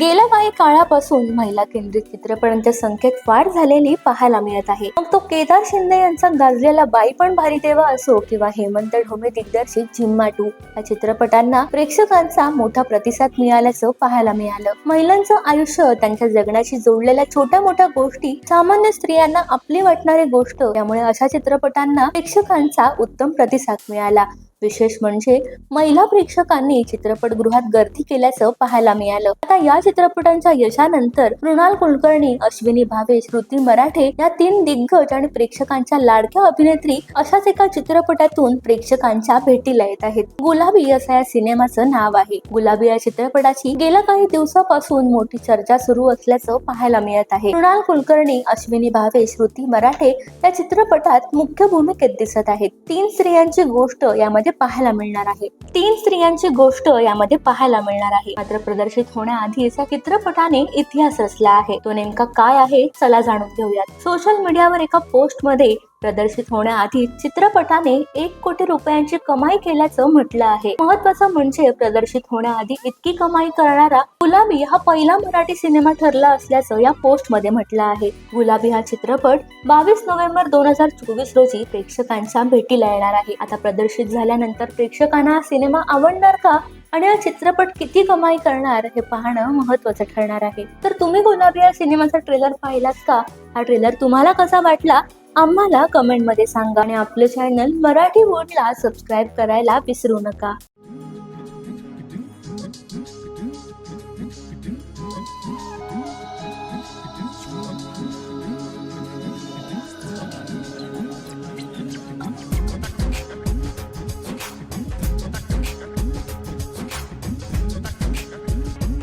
गेल्या काही काळापासून महिला केंद्रित चित्रपटांच्या संख्येत वाढ झालेली पाहायला मिळत आहे. मग तो केदार शिंदे यांचा गाजलेला बाई पण भारी देवा असो किंवा हेमंत ढोमे दिग्दर्शित झिम्मा टू या चित्रपटांना प्रेक्षकांचा मोठा प्रतिसाद मिळाल्याचं पाहायला मिळालं. महिलांचं आयुष्य त्यांच्या जगण्याशी जोडलेल्या छोट्या मोठ्या गोष्टी सामान्य स्त्रियांना आपली वाटणारी गोष्ट त्यामुळे अशा चित्रपटांना प्रेक्षकांचा उत्तम प्रतिसाद मिळाला. विशेष म्हणजे महिला प्रेक्षकांनी चित्रपटगृहात गर्दी केल्याचं पाहायला मिळालं. आता या चित्रपटांच्या यशानंतर मृणाल कुलकर्णी अश्विनी भावे श्रुती मराठे या तीन दिग्गज आणि प्रेक्षकांच्या लाडक्या अभिनेत्री अशाच एका चित्रपटातून प्रेक्षकांच्या भेटीला येत आहेत. गुलाबी असं या सिनेमाचं नाव आहे. गुलाबी या चित्रपटाची गेल्या काही दिवसापासून मोठी चर्चा सुरू असल्याचं पाहायला मिळत आहे. मृणाल कुलकर्णी अश्विनी भावे श्रुती मराठे या चित्रपटात मुख्य भूमिकेत दिसत आहेत. तीन स्त्रियांची गोष्ट यामध्ये पाहायला मिळणार आहे. तीन स्त्रियांची गोष्ट यामध्ये पाहायला मिळणार आहे. मात्र प्रदर्शित होण्याआधीच या चित्रपटाने इतिहास रचला आहे. तो नेमका काय आहे? चला जाणून घेऊयात. सोशल मीडियावर एका पोस्टमध्ये प्रदर्शित होण्याआधी चित्रपटाने एक कोटी रुपयांची कमाई केल्याचं म्हटलं आहे. महत्वाचं म्हणजे प्रदर्शित होण्याआधी इतकी कमाई करणारा गुलाबी हा पहिला मराठी सिनेमा ठरला असल्याचं या पोस्टमध्ये म्हटलं आहे. गुलाबी हा चित्रपट बावीस नोव्हेंबर दोन हजार चोवीस रोजी प्रेक्षकांच्या भेटीला येणार आहे. आता प्रदर्शित झाल्यानंतर प्रेक्षकांना हा सिनेमा आवडणार का आणि हा चित्रपट किती कमाई करणार हे पाहणं महत्वाचं ठरणार आहे. तर तुम्ही गुलाबी या सिनेमाचा ट्रेलर पाहिलात का? हा ट्रेलर तुम्हाला कसा वाटला? आम्हाला कमेंटमध्ये सांगा आणि आपलं चॅनल मराठी वोटला सबस्क्राईब करायला विसरू नका.